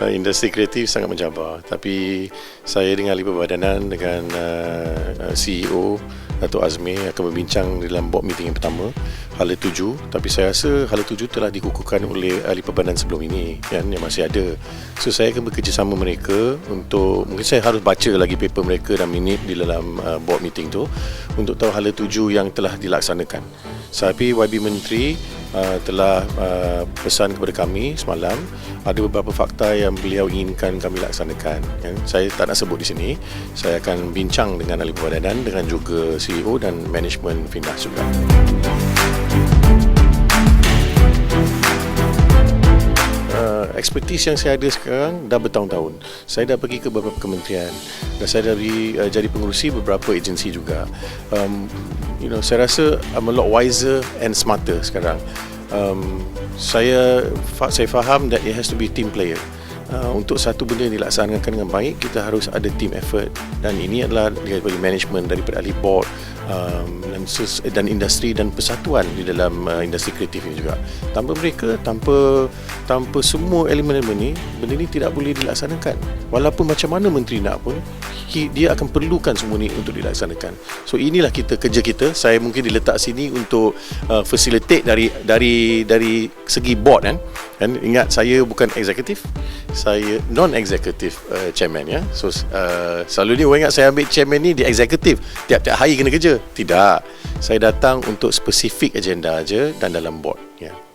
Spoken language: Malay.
uh, industri kreatif sangat mencabar tapi saya dengan ahli perbadanan dengan uh, CEO Datuk Azmi akan berbincang dalam board meeting yang pertama hala tuju tapi saya rasa hala tuju telah dikukuhkan oleh ahli perbadanan sebelum ini kan, yang masih ada. So saya akan bekerjasama mereka untuk mungkin saya harus baca lagi paper mereka dan minit di dalam board meeting tu untuk tahu hala tuju yang telah dilaksanakan. Tapi YB Menteri uh, telah uh, pesan kepada kami semalam ada beberapa fakta yang beliau inginkan kami laksanakan kan? saya tak nak sebut di sini saya akan bincang dengan ahli perbadanan dengan juga CEO dan management Finas juga Expertise yang saya ada sekarang dah bertahun-tahun. Saya dah pergi ke beberapa kementerian dan saya dah di, uh, jadi pengurusi beberapa agensi juga. Um, you know, saya rasa I'm a lot wiser and smarter sekarang. Um, saya saya faham that it has to be team player. Uh, untuk satu benda dilaksanakan dengan baik kita harus ada team effort dan ini adalah daripada management daripada ahli board um, dan, dan industri dan persatuan di dalam uh, industri kreatif ini juga. Tanpa mereka, tanpa tanpa semua elemen-elemen ini, benda ini tidak boleh dilaksanakan. Walaupun macam mana menteri nak pun, dia akan perlukan semua ini untuk dilaksanakan. So inilah kita kerja kita. Saya mungkin diletak sini untuk uh, facilitate dari dari dari segi board kan. Dan ingat saya bukan eksekutif, saya non eksekutif uh, chairman ya. So uh, selalu ni orang ingat saya ambil chairman ni di eksekutif. Tiap-tiap hari kena kerja. Tidak. Saya datang untuk spesifik agenda aja dan dalam board ya.